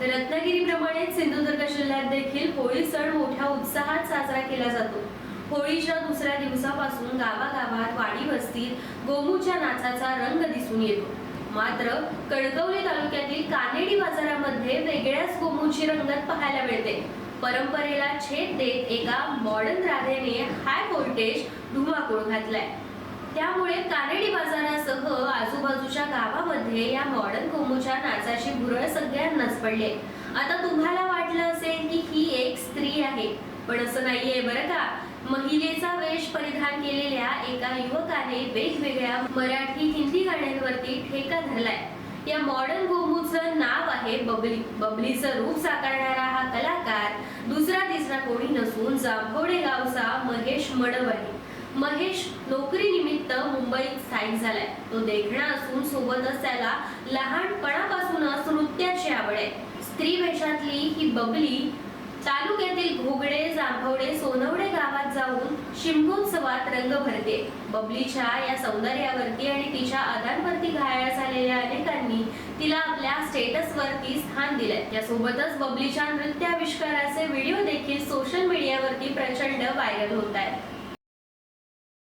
रत्नागिरीप्रमाणेच सिंधुदुर्ग जिल्ह्यात देखील होळी सण मोठ्या उत्साहात साजरा केला जातो. होळीच्या दुसऱ्या दिवसापासून गावागावात वाडी वस्तीत गोमूच्या नाचाचा रंग दिसून येतो. मात्र कणकवली तालुक्यातील कानेडी बाजारामध्ये वेगळ्याच गोमूची रंगत पाहायला मिळते. परंपरेला छेद देत एका मॉडर्न राधेने हाय व्होल्टेज धुमाकूळ घातलाय. त्यामुळे कानेडी बाजारासह आजूबाजू आजूबाजूच्या गावामध्ये या मॉडर्न कोमूच्या नाचाची भुरळ सगळ्यांनाच पडले आता तुम्हाला वाटलं असेल की ही एक स्त्री आहे पण असं नाहीये बरं का? महिलेचा वेश परिधान केलेल्या एका युवकाने वेगवेगळ्या मराठी हिंदी गाण्यांवरती ठेका धरलाय. या मॉडर्न गोमूचं नाव आहे बबली बबलीचं रूप साकारणारा हा कलाकार. दुसरा तिसरा कोणी नसून जांभवडे गावचा महेश मडव आहे महेश नोकरीनिमित्त मुंबईत स्थायिक झालाय. तो देखणा असून सोबतच त्याला लहानपणापासूनच नृत्याची आवड आहे. स्त्री वेशातली ही बबली तालुक्यातील घोगडे जांभवडे सोनवडे गावात जाऊन शिमगोत्सवात रंग भरते. बबलीच्या या सौंदर्यावरती आणि तिच्या अदांवरती घायाळ झालेल्या अनेकांनी तिला आपल्या स्टेटसवरती स्थान दिलंय. त्यासोबतच बबलीच्या नृत्याविष्काराचे व्हिडिओ देखील सोशल मीडियावरती प्रचंड व्हायरल होत आहेत.